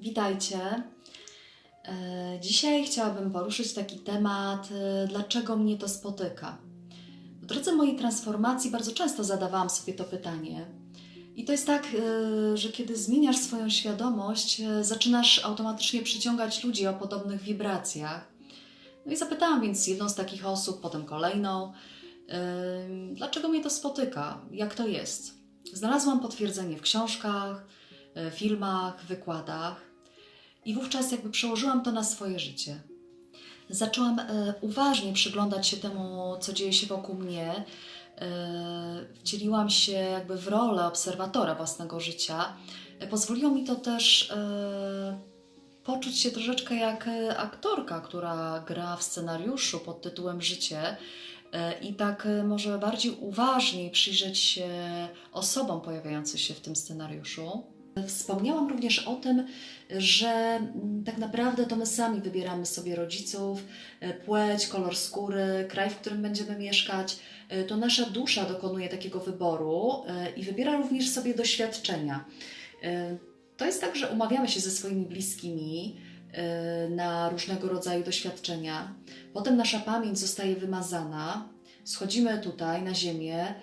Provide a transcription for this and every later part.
Witajcie. E, Dzisiaj chciałabym poruszyć taki temat, e, dlaczego mnie to spotyka. W drodze mojej transformacji bardzo często zadawałam sobie to pytanie. I to jest tak, e, że kiedy zmieniasz swoją świadomość, zaczynasz automatycznie przyciągać ludzi o podobnych wibracjach. No i zapytałam więc jedną z takich osób, potem kolejną, dlaczego mnie to spotyka, jak to jest. Znalazłam potwierdzenie w książkach, filmach, wykładach. I wówczas jakby przełożyłam to na swoje życie. Zaczęłam e, uważnie przyglądać się temu, co dzieje się wokół mnie. E, wcieliłam się jakby w rolę obserwatora własnego życia. E, pozwoliło mi to też e, poczuć się troszeczkę jak e, aktorka, która gra w scenariuszu pod tytułem Życie. E, I tak e, może bardziej uważniej przyjrzeć się osobom pojawiającym się w tym scenariuszu. Wspomniałam również o tym, że mm, tak naprawdę to my sami wybieramy sobie rodziców, e, płeć, kolor skóry, kraj, w którym będziemy mieszkać. E, To nasza dusza dokonuje takiego wyboru e, i wybiera również sobie doświadczenia. To jest tak, że umawiamy się ze swoimi bliskimi na różnego rodzaju doświadczenia. Potem nasza pamięć zostaje wymazana, schodzimy tutaj na ziemię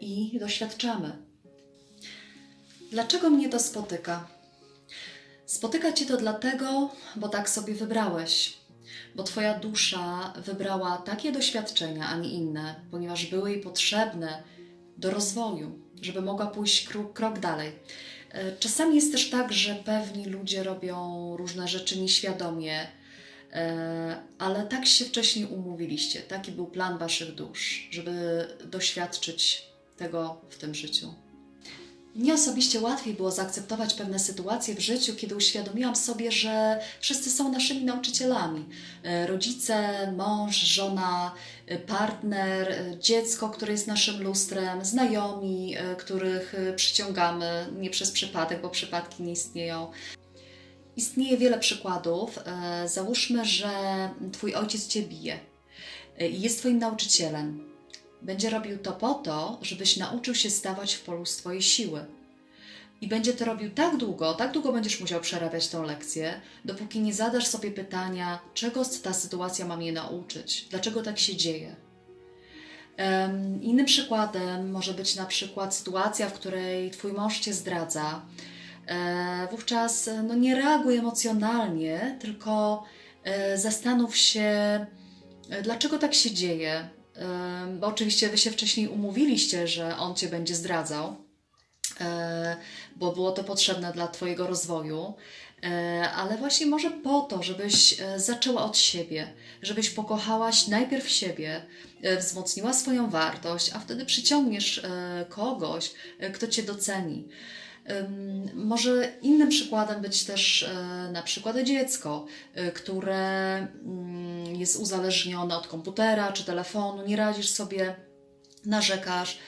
i doświadczamy. Dlaczego mnie to spotyka? Spotyka cię to dlatego, bo tak sobie wybrałeś, bo twoja dusza wybrała takie doświadczenia, a nie inne, ponieważ były jej potrzebne do rozwoju, żeby mogła pójść krok, krok dalej. E, Czasami jest też tak, że pewni ludzie robią różne rzeczy nieświadomie, e, ale tak się wcześniej umówiliście, taki był plan waszych dusz, żeby doświadczyć tego w tym życiu. Mnie osobiście łatwiej było zaakceptować pewne sytuacje w życiu, kiedy uświadomiłam sobie, że wszyscy są naszymi nauczycielami. E, Rodzice, mąż, żona, e, partner, e, dziecko, które jest naszym lustrem, znajomi, których przyciągamy nie przez przypadek, bo przypadki nie istnieją. Istnieje wiele przykładów. Załóżmy, że Twój ojciec Cię bije i jest Twoim nauczycielem. Będzie robił to po to, żebyś nauczył się stawać w polu swojej siły. I będzie to robił tak długo, tak długo będziesz musiał przerabiać tą lekcję, dopóki nie zadasz sobie pytania, czego ta sytuacja ma mnie nauczyć, dlaczego tak się dzieje. Em, Innym przykładem może być na przykład sytuacja, w której twój mąż cię zdradza. E, Wówczas no, nie reaguj emocjonalnie, tylko e, zastanów się, dlaczego tak się dzieje. Bo oczywiście wy się wcześniej umówiliście, że on cię będzie zdradzał, e, bo było to potrzebne dla twojego rozwoju. E, Ale właśnie może po to, żebyś e, zaczęła od siebie, żebyś pokochałaś najpierw siebie, wzmocniła swoją wartość, a wtedy przyciągniesz kogoś, kto cię doceni. Może innym przykładem być też na przykład dziecko, które mm, jest uzależnione od komputera czy telefonu, nie radzisz sobie, narzekasz.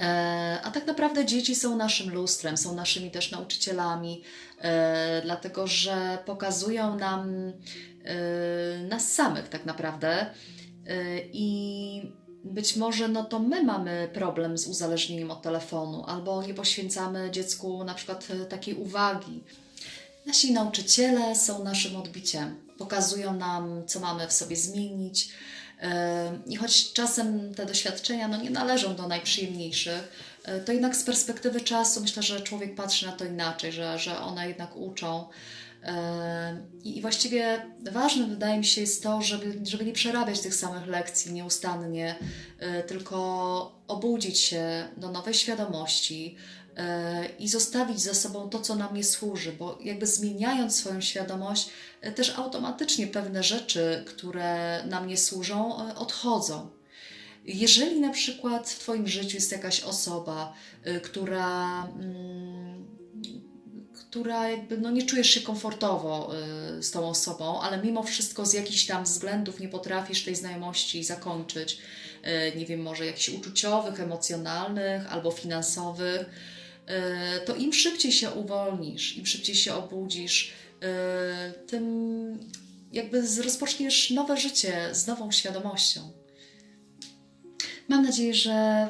E, A tak naprawdę dzieci są naszym lustrem, są naszymi też nauczycielami, e, dlatego że pokazują nam e, nas samych tak naprawdę. I być może no to my mamy problem z uzależnieniem od telefonu, albo nie poświęcamy dziecku na przykład takiej uwagi. Nasi nauczyciele są naszym odbiciem, pokazują nam, co mamy w sobie zmienić. I choć czasem te doświadczenia no, nie należą do najprzyjemniejszych, e, to jednak z perspektywy czasu myślę, że człowiek patrzy na to inaczej, że, że one jednak uczą. I właściwie ważne wydaje mi się jest to, żeby, żeby nie przerabiać tych samych lekcji nieustannie, e, tylko obudzić się do nowej świadomości i zostawić za sobą to, co nam nie służy, bo jakby zmieniając swoją świadomość, e, też automatycznie pewne rzeczy, które nam nie służą, e, odchodzą. Jeżeli na przykład w Twoim życiu jest jakaś osoba, y, która, mm, która jakby no nie czujesz się komfortowo z tą osobą, ale mimo wszystko z jakichś tam względów nie potrafisz tej znajomości zakończyć, nie wiem, może jakichś uczuciowych, emocjonalnych albo finansowych, to im szybciej się uwolnisz, im szybciej się obudzisz, y, tym jakby rozpoczniesz nowe życie z nową świadomością. Mam nadzieję, że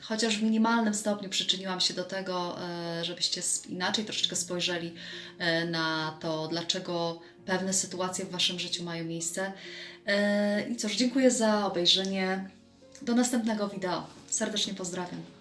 chociaż w minimalnym stopniu przyczyniłam się do tego, e, żebyście inaczej troszeczkę spojrzeli e, na to, dlaczego pewne sytuacje w Waszym życiu mają miejsce. E, I cóż, dziękuję za obejrzenie. Do następnego wideo. Serdecznie pozdrawiam.